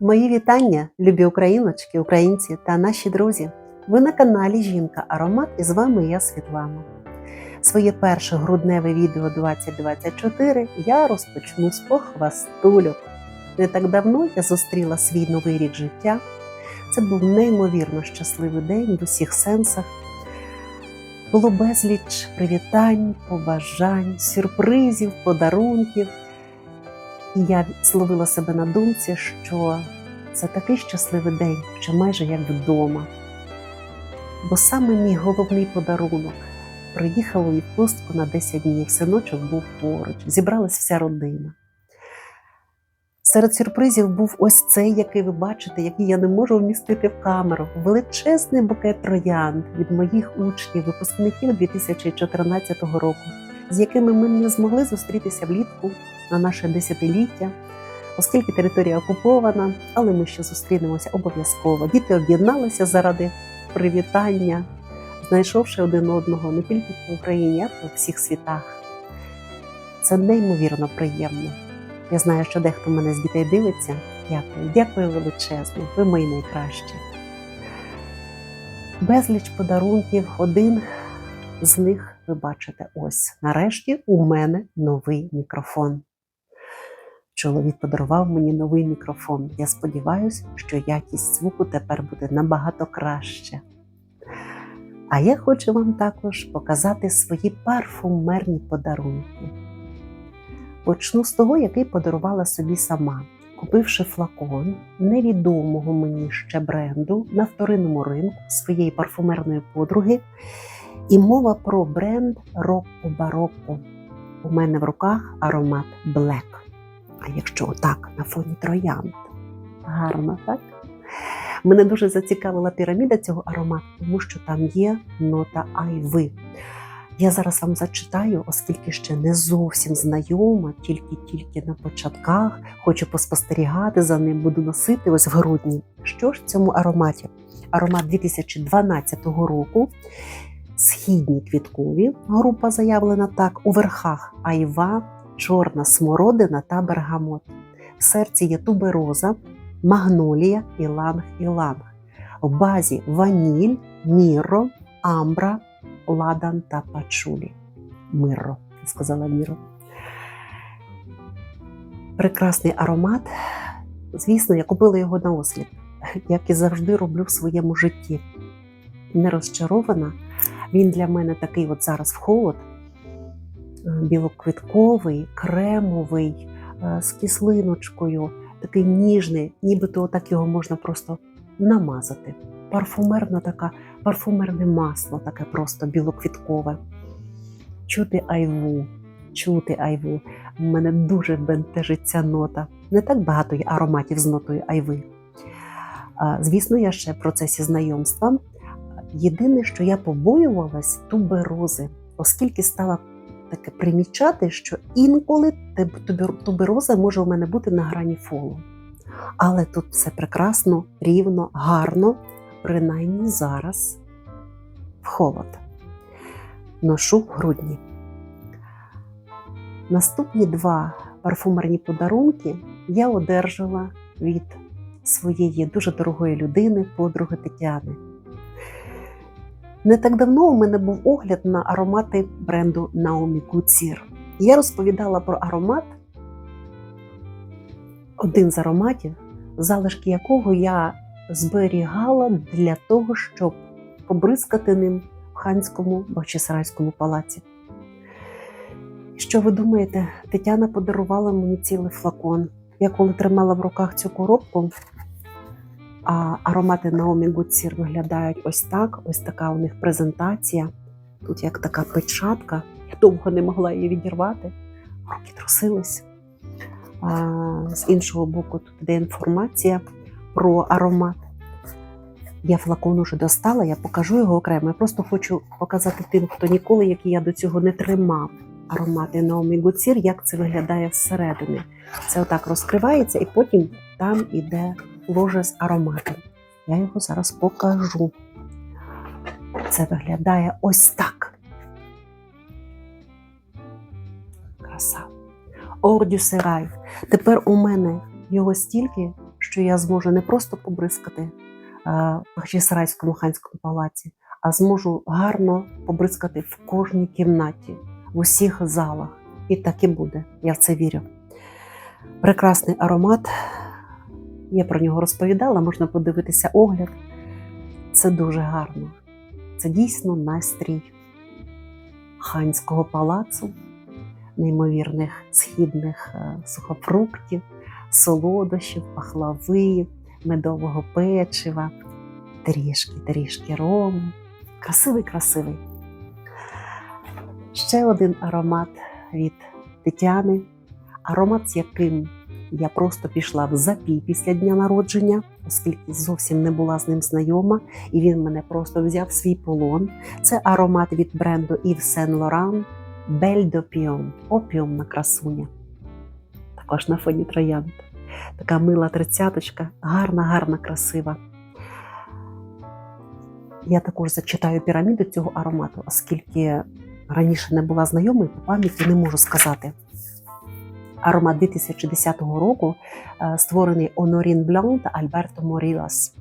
Мої вітання, любі україночки, українці та наші друзі. Ви на каналі Жінка Аромат і з вами я Світлана. Своє перше грудневе відео 2024 я розпочну з похвастульок. Не так давно я зустріла свій новий рік життя. Це був неймовірно щасливий день в усіх сенсах. Було безліч привітань, побажань, сюрпризів, подарунків. І я зловила себе на думці, що це такий щасливий день, що майже як вдома. Бо саме мій головний подарунок приїхав у відпустку на 10 днів. Синочок був поруч, зібралась вся родина. Серед сюрпризів був ось цей, який ви бачите, який я не можу вмістити в камеру. Величезний букет троянд від моїх учнів, випускників 2014 року, з якими ми не змогли зустрітися влітку на наше десятиліття, оскільки територія окупована, але ми ще зустрінемося обов'язково. Діти об'єдналися заради привітання, знайшовши один одного не тільки в Україні, а й у всіх світах. Це неймовірно приємно. Я знаю, що дехто мене з дітей дивиться. Дякую, дякую величезно. Ви мої найкращі. Безліч подарунків, один з них ви бачите ось. Нарешті у мене новий мікрофон. Чоловік подарував мені новий мікрофон. Я сподіваюся, що якість звуку тепер буде набагато краще. А я хочу вам також показати свої парфумерні подарунки. Почну з того, який подарувала собі сама, купивши флакон невідомого мені ще бренду на вторинному ринку своєї парфумерної подруги. І мова про бренд Рокко Барокко. У мене в руках аромат Black. А якщо отак на фоні троянд. Гарно, так? Мене дуже зацікавила піраміда цього аромату, тому що там є нота айви. Я зараз вам зачитаю, оскільки ще не зовсім знайома, тільки-тільки на початках, хочу поспостерігати за ним, буду носити ось в грудні. Що ж в цьому ароматі? Аромат 2012 року. Східні квіткові, група заявлена так, у верхах айва, чорна смородина та бергамот. В серці є тубероза, магнолія, іланг-іланг. В базі ваніль, міро, амбра, ладан та пачулі. Мирро, сказала міро. Прекрасний аромат. Звісно, я купила його на осліп, як і завжди роблю в своєму житті. Не розчарована. Він для мене такий от зараз в холод, білоквітковий, кремовий, з кислиночкою, такий ніжний, нібито отак його можна просто намазати. Парфумерна така, парфумерне масло, таке просто білоквіткове. Чути айву, чути айву. У мене дуже бентежить ця нота. Не так багато ароматів з нотою айви. Звісно, я ще в процесі знайомства. Єдине, що я побоювалась туберози, оскільки стала таке примічати, що інколи тубероза може у мене бути на грані фолу. Але тут все прекрасно, рівно, гарно, принаймні зараз в холод. Ношу в грудні. Наступні два парфумерні подарунки я одержала від своєї дуже дорогої людини, подруги Тетяни. Не так давно у мене був огляд на аромати бренду Naomi Couture. Я розповідала про аромат, один з ароматів, залишки якого я зберігала для того, щоб побризкати ним в ханському Бахчисарайському палаці. Що ви думаєте, Тетяна подарувала мені цілий флакон. Я коли тримала в руках цю коробку, а аромати Naomi Couture виглядають ось так. Ось така у них презентація. Тут як така печатка. Я довго не могла її відірвати. Руки трусились. А, з іншого боку, тут йде інформація про аромат. Я флакон уже достала, я покажу його окремо. Я просто хочу показати тим, хто ніколи, як я до цього не тримав аромати Naomi Couture, як це виглядає всередині. Це отак розкривається, і потім там іде ложе з ароматом. Я його зараз покажу. Це виглядає ось так. Краса. Ордю Серай. Тепер у мене його стільки, що я зможу не просто побризкати е, в Бахчисарайському ханському палаці, а зможу гарно побризкати в кожній кімнаті, в усіх залах. І так і буде. Я в це вірю. Прекрасний аромат. Я про нього розповідала, можна подивитися огляд. Це дуже гарно. Це дійсно настрій ханського палацу, неймовірних східних е, сухофруктів, солодощів, пахлави, медового печива, трішки, трішки рому. Красивий, красивий. Ще один аромат від Тетяни, аромат, з яким я просто пішла в запій після дня народження, оскільки зовсім не була з ним знайома, і він мене просто взяв свій полон. Це аромат від бренду Yves Saint Laurent d'Opium, опіумна красуня. Також на фоні троянд. Така мила тридцяточка, гарна, гарна, красива. Я також зачитаю піраміду цього аромату, оскільки раніше не була знайомою, по пам'яті не можу сказати. Аромат 2010 року е, створений Онорін Блан та Альберто Морілас.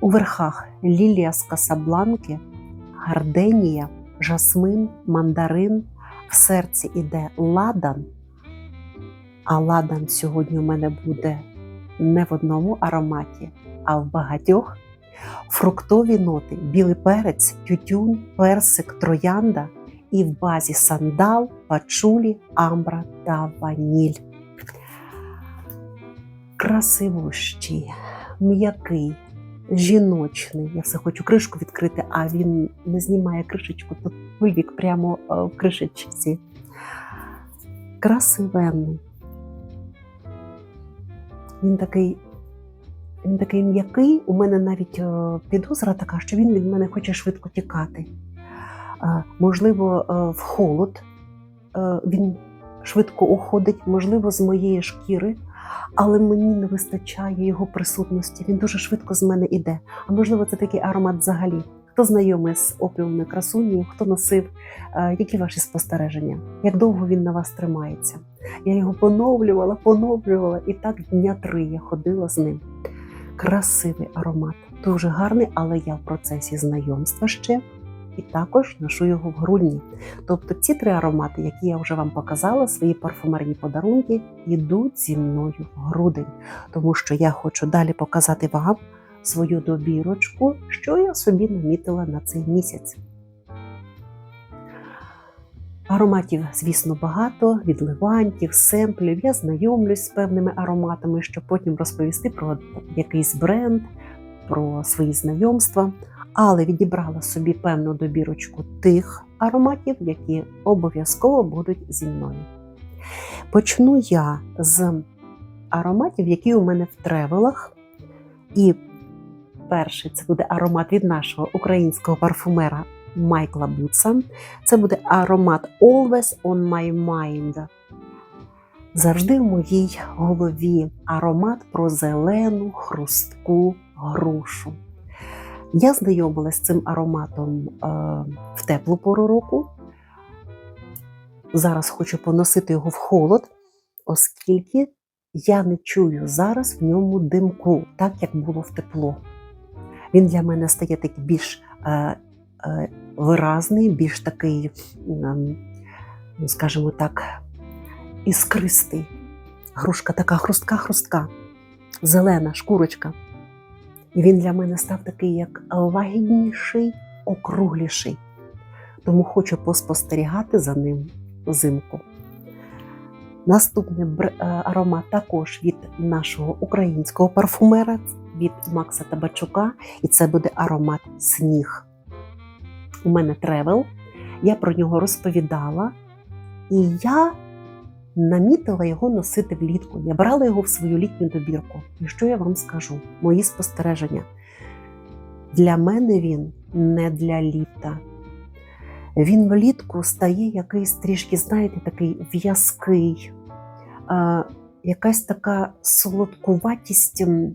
У верхах лілія з Касабланки, гарденія, жасмин, мандарин. В серці іде ладан. А ладан сьогодні у мене буде не в одному ароматі, а в багатьох. Фруктові ноти, білий перець, тютюн, персик, троянда і в базі сандал, пачулі, амбра та ваніль. Красивущий, м'який, жіночний. Я все хочу кришку відкрити, а він не знімає кришечку, тут вивік прямо е, в кришечці. Красивенний. Він такий. Він такий м'який, у мене навіть е, підозра така, що він від мене хоче швидко тікати. Можливо, е, в холод е, він швидко уходить, можливо, з моєї шкіри, але мені не вистачає його присутності. Він дуже швидко з мене іде. А можливо, це такий аромат взагалі. Хто знайомий з опіумною красунею, хто носив, е, які ваші спостереження? Як довго він на вас тримається? Я його поновлювала, поновлювала, і так дня три я ходила з ним. Красивий аромат, дуже гарний, але я в процесі знайомства ще і також ношу його в грудні. Тобто ці три аромати, які я вже вам показала, свої парфумерні подарунки, йдуть зі мною в грудень, тому що я хочу далі показати вам свою добірочку, що я собі намітила на цей місяць. Ароматів, звісно, багато, від левантів, семплів. Я знайомлюсь з певними ароматами, щоб потім розповісти про якийсь бренд, про свої знайомства. Але відібрала собі певну добірочку тих ароматів, які обов'язково будуть зі мною. Почну я з ароматів, які у мене в тревелах. І перший це буде аромат від нашого українського парфумера Майкла Буца. Це буде аромат Always on my mind. Завжди в моїй голові аромат про зелену хрустку грушу. Я знайомилася з цим ароматом е, в теплу пору року. Зараз хочу поносити його в холод, оскільки я не чую зараз в ньому димку, так як було в тепло. Він для мене стає такий більш е, е, виразний, більш такий, ну, скажімо так, іскристий. Грушка така хрустка-хрустка, зелена шкурочка. І він для мене став такий, як лагідніший, округліший. Тому хочу поспостерігати за ним взимку. Наступний аромат також від нашого українського парфумера від Макса Табачука, і це буде аромат сніг. У мене тревел, я про нього розповідала, і я намітила його носити влітку. Я брала його в свою літню добірку. І що я вам скажу? Мої спостереження. Для мене він не для літа. Він влітку стає якийсь трішки, знаєте, такий в'язкий, якась така солодкуватість, е,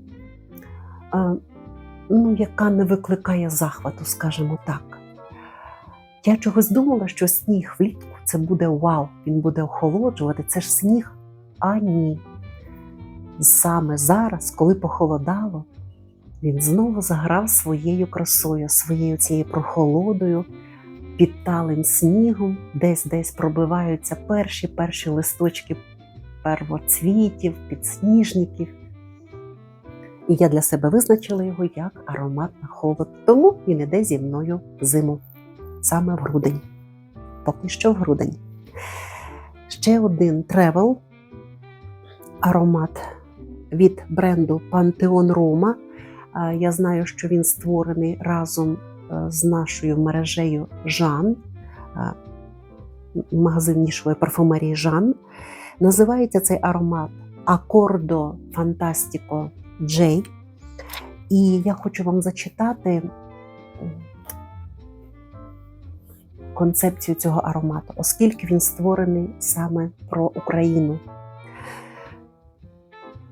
ну, яка не викликає захвату, скажімо так. Я чогось думала, що сніг влітку це буде вау, він буде охолоджувати, це ж сніг. А ні. саме зараз, коли похолодало, він знову заграв своєю красою, своєю цією прохолодою, під талим снігом, десь десь пробиваються перші перші листочки первоцвітів, підсніжників. І я для себе визначила його як аромат холод. Тому він іде зі мною зиму, саме в грудень. Поки що в грудень. Ще один тревел аромат від бренду Pantheon Roma. Я знаю, що він створений разом е, з нашою мережею Жан, магазин нішової парфумерії Жан. Називається цей аромат Акордо Фантастіко Джей. І я хочу вам зачитати концепцію цього аромату, оскільки він створений саме про Україну.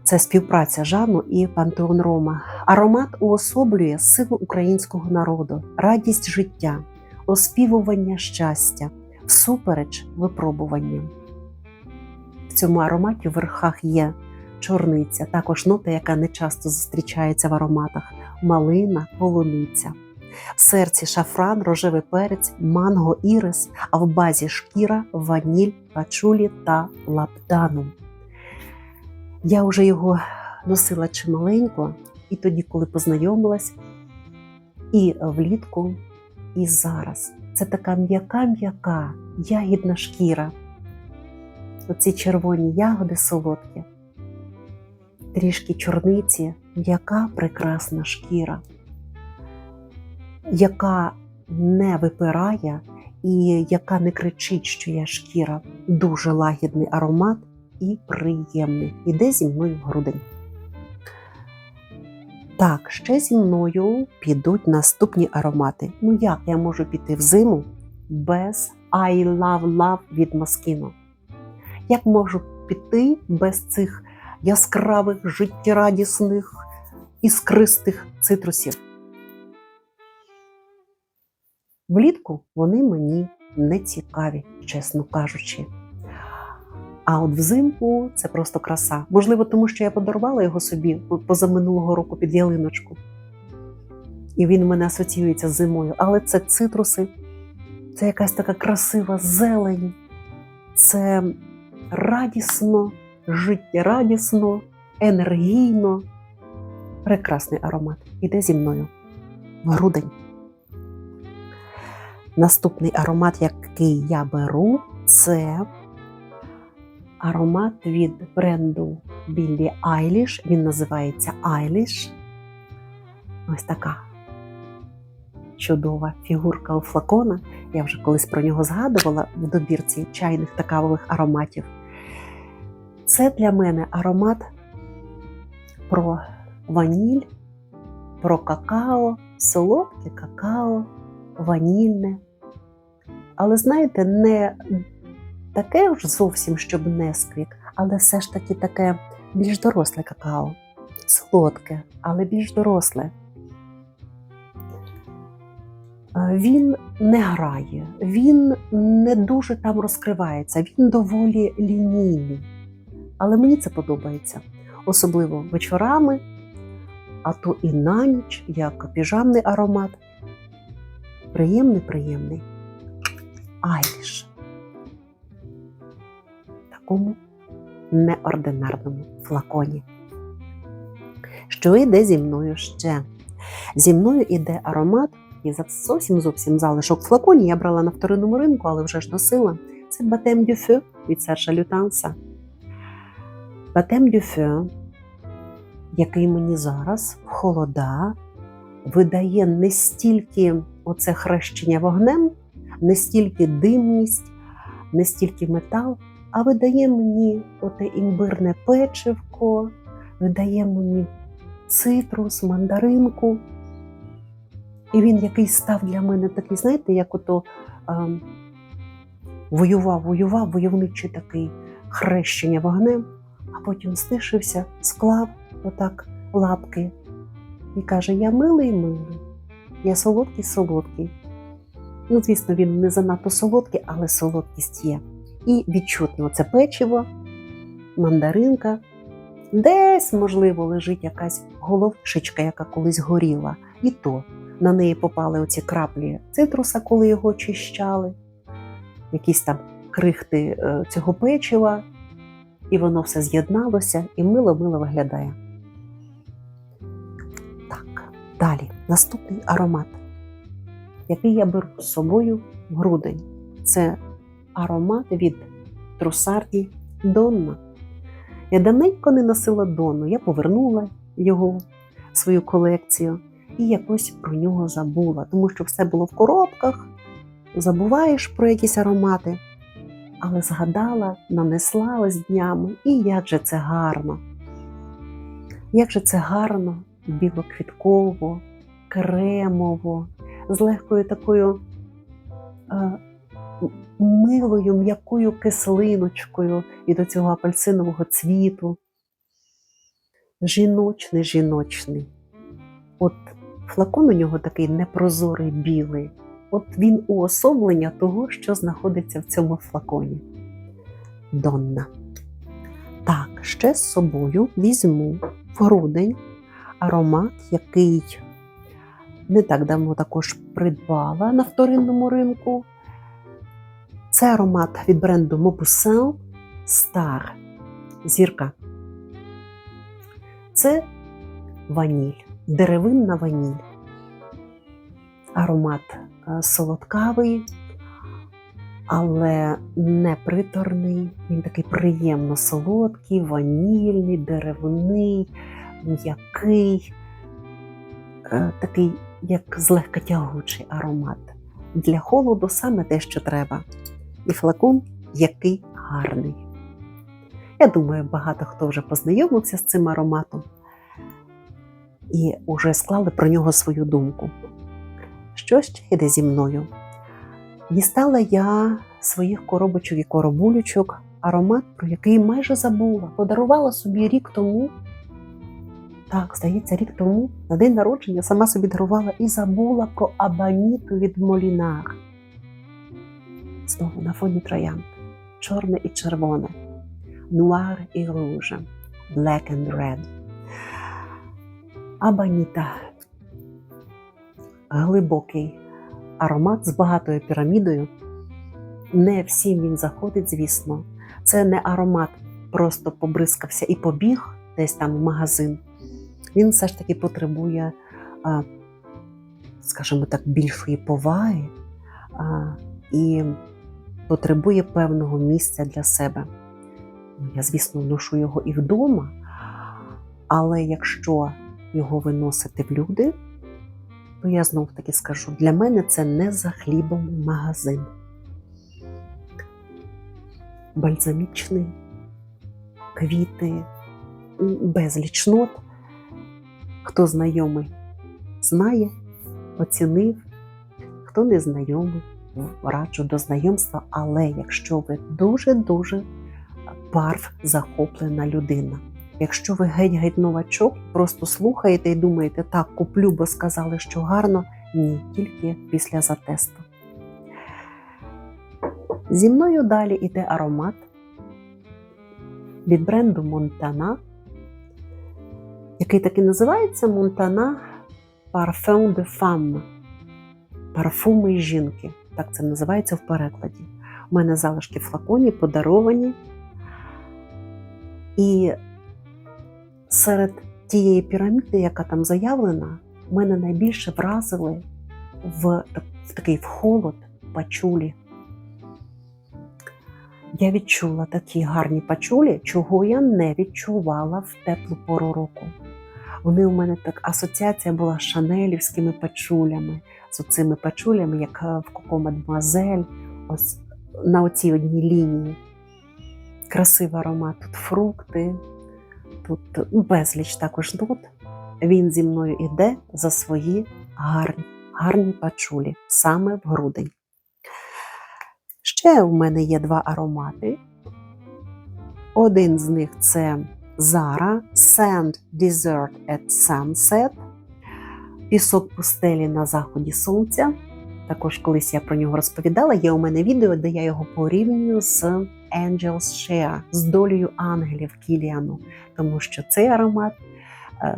Це співпраця Жану і Пантеон Рома. Аромат уособлює силу українського народу, радість життя, оспівування щастя, всупереч випробуванням. В цьому ароматі в верхах є чорниця, також нота, яка не часто зустрічається в ароматах: малина, полуниця. В серці шафран, рожевий перець, манго, ірис, а в базі шкіра, ваніль, пачулі та лапданум. Я вже його носила чималенько, і тоді, коли познайомилась, і влітку, і зараз. Це така м'яка-м'яка, ягідна шкіра. Оці червоні ягоди солодкі, трішки чорниці, м'яка прекрасна шкіра, яка не випирає і яка не кричить, що я шкіра. Дуже лагідний аромат і приємний. Іде зі мною в грудень. Так, ще зі мною підуть наступні аромати. Ну як я можу піти в зиму без I Love Love від Moschino? Як можу піти без цих яскравих, життєрадісних, іскристих цитрусів? Влітку вони мені не цікаві, чесно кажучи. А от взимку це просто краса. Можливо, тому що я подарувала його собі позаминулого року під ялиночку. І він в мене асоціюється з зимою. Але це цитруси, це якась така красива зелень, це радісно, життєрадісно, енергійно. Прекрасний аромат. Іде зі мною в грудень. Наступний аромат, який я беру, це аромат від бренду Біллі Айліш. Він називається Айліш. Ось така чудова фігурка у флакона. Я вже колись про нього згадувала в добірці чайних та кавових ароматів. Це для мене аромат про ваніль, про какао, солодке какао, ванільне. Але знаєте, не таке ж зовсім, щоб несквік, але все ж таки таке більш доросле какао. Солодке, але більш доросле. Він не грає, він не дуже там розкривається, він доволі лінійний. Але мені це подобається. Особливо вечорами, а то і на ніч, як піжамний аромат. Приємний, приємний. Айліш. Такому неординарному флаконі. Що йде зі мною ще? Зі мною йде аромат, і зовсім зовсім залишок в флаконі я брала на вторинному ринку, але вже ж носила. Це Батем Дюфе від Серша Лютанса. Батем Дюфе, який мені зараз в холода видає не стільки оце хрещення вогнем, не стільки димність, не стільки метал, а видає мені оте імбирне печивко, видає мені цитрус, мандаринку. І він який став для мене такий, знаєте, як ото а, воював, воював, войовничий такий хрещення вогнем, а потім стишився, склав отак лапки і каже: Я милий милий, я солодкий солодкий. Ну, звісно, він не занадто солодкий, але солодкість є. І відчутно це печиво, мандаринка, Десь, можливо, лежить якась головшечка, яка колись горіла, і то на неї попали оці краплі цитруса, коли його очищали, якісь там крихти е, цього печива, і воно все з'єдналося і мило-мило виглядає. Далі. Наступний аромат, який я беру з собою в грудень. Це аромат від Трусарді Донна. Я давненько не носила Донну, я повернула його свою колекцію і якось про нього забула, тому що все було в коробках, забуваєш про якісь аромати, але згадала, нанесла ось днями, і як же це гарно. Як же це гарно, білоквітково, кремово, з легкою такою е, милою, м'якою кислиночкою від оцього апельсинового цвіту. Жіночний, жіночний. От флакон у нього такий непрозорий білий. От він уособлення того, що знаходиться в цьому флаконі. Донна. Так, ще з собою візьму в грудень аромат, який не так давно також придбала на вторинному ринку. Це аромат від бренду Maupassant Star Зірка. Це ваніль, деревинна ваніль. Аромат е, солодкавий, але не приторний. Він такий приємно солодкий, ванільний, деревний, м'який, е, такий, як злегка тягучий аромат. Для холоду саме те, що треба. І флакон який гарний. Я думаю, багато хто вже познайомився з цим ароматом і вже склали про нього свою думку. Що ще йде зі мною? Дістала я своїх коробочок і коробулючок аромат, про який майже забула. Подарувала собі рік тому. Так, здається, рік тому на день народження сама собі дарувала і забула про абаніту від Молінар. Знову на фоні троянд. Чорне і червоне, нуар і руже, black and red. Абаніта глибокий аромат з багатою пірамідою. Не всім він заходить, звісно. Це не аромат, просто побризкався і побіг десь там в магазин. Він все ж таки потребує, скажімо так, більшої поваги і потребує певного місця для себе. Я, звісно, ношу його і вдома, але якщо його виносити в люди, то я знов таки скажу: для мене це не за хлібом магазин. Бальзамічний, квіти, безліч нот. Хто знайомий, знає, оцінив, хто не знайомий, раджу до знайомства, але якщо ви дуже-дуже барв захоплена людина. Якщо ви геть-геть новачок, просто слухаєте і думаєте, так, куплю, бо сказали, що гарно, ні, тільки після затесту. Зі мною далі йде аромат від бренду Montana, який таки називається Montana Parfum de Femme. Парфуми жінки. Так це називається в перекладі. У мене залишки флаконі подаровані. І серед тієї піраміди, яка там заявлена, мене найбільше вразили в, в такий в холод пачулі. Я відчула такі гарні пачулі, чого я не відчувала в теплу пору року. Вони у мене так асоціація була з шанелівськими пачулями, з оцими пачулями, як в Коко Мадемуазель, ось на оцій одній лінії. Красивий аромат, тут фрукти, тут безліч також нот. Він зі мною іде за свої гарні, гарні пачулі саме в грудень. Ще у мене є два аромати. Один з них це Zara Sand Desert at Sunset. Пісок пустелі на заході сонця. Також колись я про нього розповідала. Є у мене відео, де я його порівнюю з Angel's Share, з долею ангелів Кіліану, тому що цей аромат е,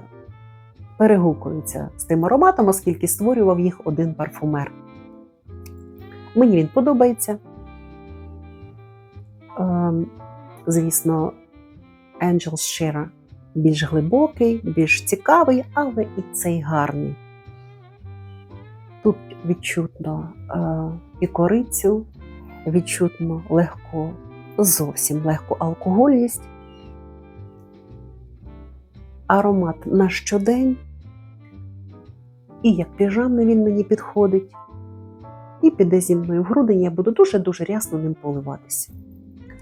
перегукується з тим ароматом, оскільки створював їх один парфумер. Мені він подобається. Ем, звісно, Angel's Share більш глибокий, більш цікавий, але і цей гарний. Тут відчутно е, і корицю, відчутно легко, зовсім легку алкогольність. Аромат на щодень. І як піжамний він мені підходить, і піде зі мною в грудень, я буду дуже-дуже рясно ним поливатися.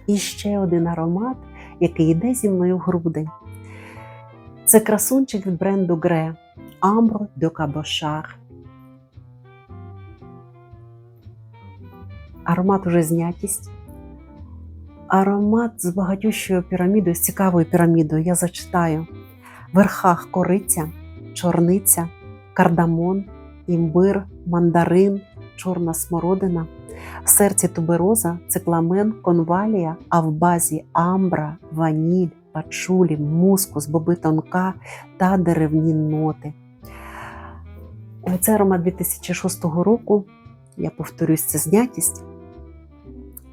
І ще один аромат, який йде зі мною в грудень. Це красунчик від бренду Гре Ambre de Cabochard. Аромат уже знятість. Аромат з багатющою пірамідою, з цікавою пірамідою. Я зачитаю: в верхах кориця, чорниця, кардамон, імбир, мандарин, чорна смородина, в серці тубероза, цикламен, конвалія, а в базі амбра, ваніль, пачулі, мускус, боби тонка та деревні ноти. Це аромат 2006 року. Я повторюсь, це знятість.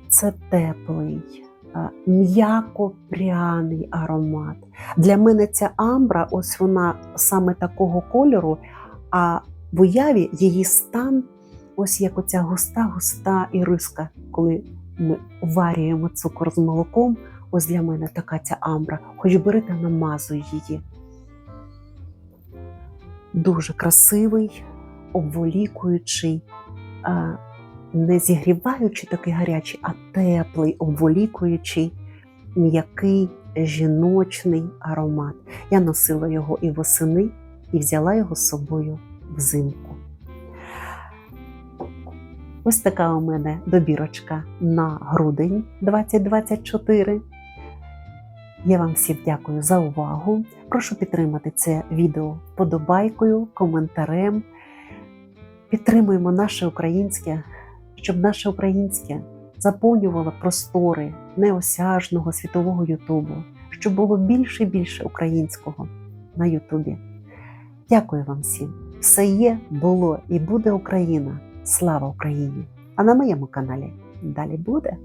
Це теплий, м'яко-пряний аромат. Для мене ця амбра, ось вона саме такого кольору, а в уяві її стан, ось як оця густа-густа іриска, коли ми варюємо цукор з молоком. Ось для мене така ця амбра. Хоч бери та намазуй її. Дуже красивий, обволікуючий, не зігріваючий такий гарячий, а теплий, обволікуючий, м'який, жіночний аромат. Я носила його і восени, і взяла його з собою взимку. Ось така у мене добірочка на грудень 2024. Я вам всім дякую за увагу. Прошу підтримати це відео вподобайкою, коментарем. Підтримуємо наше українське, щоб наше українське заповнювало простори неосяжного світового Ютубу, щоб було більше і більше українського на Ютубі. Дякую вам всім! Все є, було і буде Україна. Слава Україні! А на моєму каналі далі буде.